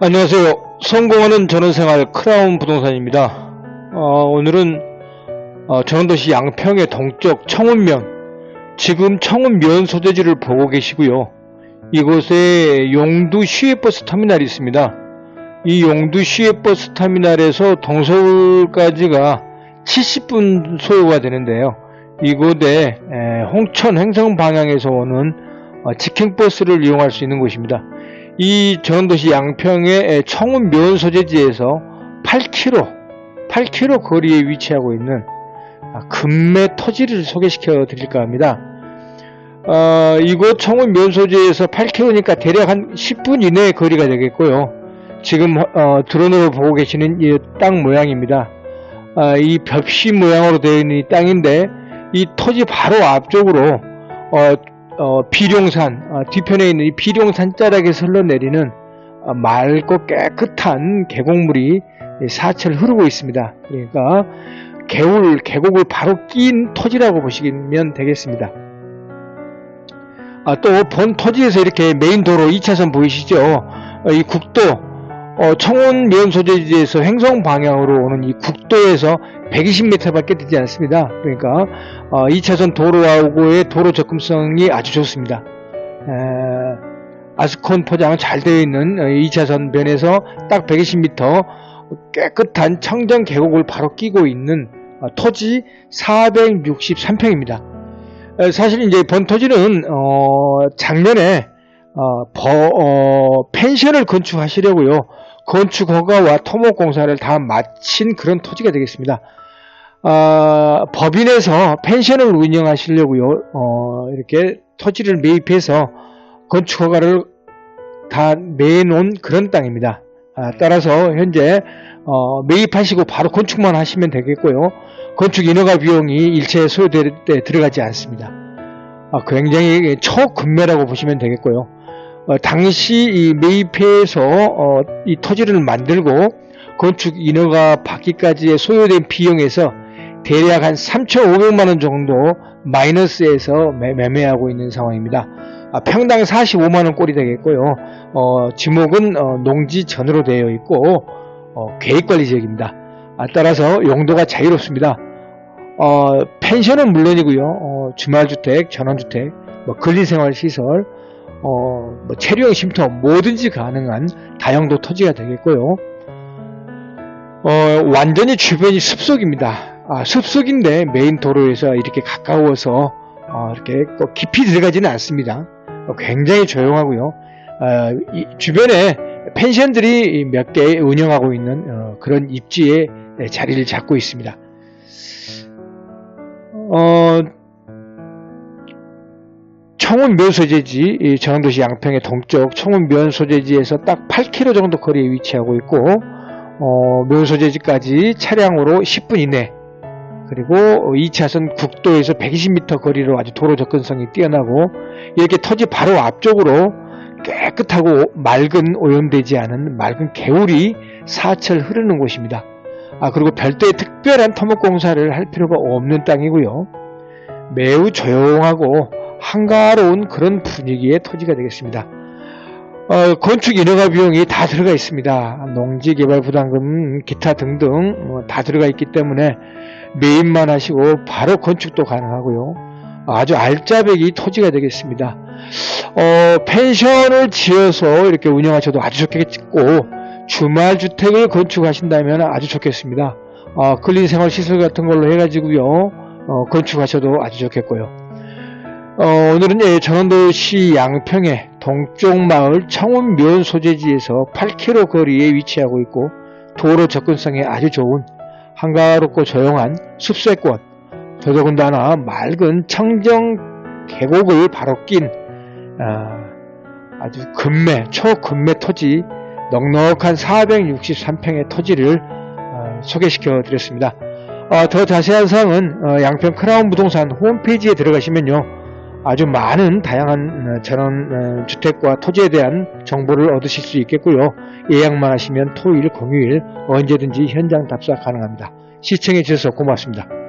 안녕하세요. 성공하는 전원생활 크라운 부동산입니다. 어, 오늘은 어, 전원도시 양평의 동쪽 청운면, 지금 청운면 소재지를 보고 계시고요. 이곳에 용두 시외버스 터미널이 있습니다. 이 용두 시외버스 터미널에서 동서울까지가 70분 소요가 되는데요. 이곳에 에, 홍천 횡성 방향에서 오는 어, 직행버스를 이용할 수 있는 곳입니다. 이 전원도시 양평의 청운 면 소재지에서 8km, 8km 거리에 위치하고 있는 아, 금매 토지를 소개시켜 드릴까 합니다. 어, 이곳 청운 면 소재에서 8km니까 대략 한 10분 이내의 거리가 되겠고요. 지금 어, 드론으로 보고 계시는 이 땅 모양입니다. 아, 이 벽시 모양으로 되어 있는 이 땅인데 이 토지 바로 앞쪽으로 어, 어, 비룡산 어, 뒤편에 있는 이 비룡산 자락에서 흘러내리는 어, 맑고 깨끗한 계곡물이 사철 흐르고 있습니다. 그러니까 개울 계곡을 바로 낀 토지라고 보시면 되겠습니다. 아, 또 본 토지에서 이렇게 메인 도로 2차선 보이시죠? 어, 이 국도 어, 청원 면 소재지에서 횡성 방향으로 오는 이 국도에서 120m밖에 되지 않습니다. 그러니까 어, 2차선 도로하고의 도로 접근성이 아주 좋습니다. 에, 아스콘 포장은 잘 되어 있는 2차선 변에서 딱 120m 깨끗한 청정 계곡을 바로 끼고 있는 어, 토지 463평입니다. 사실 이제 본 토지는 어, 작년에 어, 버, 어, 펜션을 건축하시려고요. 건축 허가와 토목 공사를 다 마친 그런 토지가 되겠습니다. 어, 법인에서 펜션을 운영하시려고요. 어, 이렇게 토지를 매입해서 건축 허가를 다 내놓은 그런 땅입니다. 아, 따라서 현재 어, 매입하시고 바로 건축만 하시면 되겠고요. 건축 인허가 비용이 일체 소요될 때 들어가지 않습니다. 아, 굉장히 초근매라고 보시면 되겠고요. 어, 당시 이 매입해서 어, 이 토지를 만들고 건축 인허가 받기까지의 소요된 비용에서 대략 한 3,500만 원 정도 마이너스에서 매, 매하고 있는 상황입니다. 아, 평당 45만 원 꼴이 되겠고요. 어, 지목은 어, 농지 전으로 되어 있고 어, 계획관리 지역입니다. 아, 따라서 용도가 자유롭습니다. 어, 펜션은 물론이고요. 주말주택, 전원주택, 뭐 근린생활시설, 어, 뭐 체류형 쉼터 뭐든지 가능한 다용도 토지가 되겠고요. 어, 완전히 주변이 습속입니다. 아, 습속인데 메인 도로에서 이렇게 가까워서 어, 이렇게 깊이 들어가지는 않습니다. 어, 굉장히 조용하고요. 어, 주변에 펜션들이 몇 개 운영하고 있는 어, 그런 입지에 자리를 잡고 있습니다. 어, 청운면 소재지, 전원도시 양평의 동쪽 청운면 소재지에서 딱 8km 정도 거리에 위치하고 있고, 어, 면 소재지까지 차량으로 10분 이내, 그리고 2차선 국도에서 120m 거리로 아주 도로 접근성이 뛰어나고, 이렇게 터지 바로 앞쪽으로 깨끗하고 맑은 오염되지 않은 맑은 개울이 사철 흐르는 곳입니다. 아, 그리고 별도의 특별한 토목공사를 할 필요가 없는 땅이고요. 매우 조용하고 한가로운 그런 분위기의 토지가 되겠습니다. 어, 건축 인허가 비용이 다 들어가 있습니다. 농지 개발 부담금, 기타 등등 어, 다 들어가 있기 때문에 매입만 하시고 바로 건축도 가능하고요. 아주 알짜배기 토지가 되겠습니다. 어, 펜션을 지어서 이렇게 운영하셔도 아주 좋겠고 주말 주택을 건축하신다면 아주 좋겠습니다. 어, 근린생활 시설 같은 걸로 해가지고요 어, 건축하셔도 아주 좋겠고요. 어, 오늘은 예, 전원도시 양평의 동쪽 마을 청운면 소재지에서 8km 거리에 위치하고 있고 도로 접근성에 아주 좋은 한가롭고 조용한 숲세권 더더군다나 맑은 청정 계곡을 바로 낀 어, 아주 근매 초근매 토지 넉넉한 463평의 토지를 어, 소개시켜 드렸습니다. 어, 더 자세한 사항은 어, 양평 크라운 부동산 홈페이지에 들어가시면요 아주 많은 다양한 어, 전원 어, 주택과 토지에 대한 정보를 얻으실 수 있겠고요. 예약만 하시면 토일, 공휴일 언제든지 현장 답사 가능합니다. 시청해 주셔서 고맙습니다.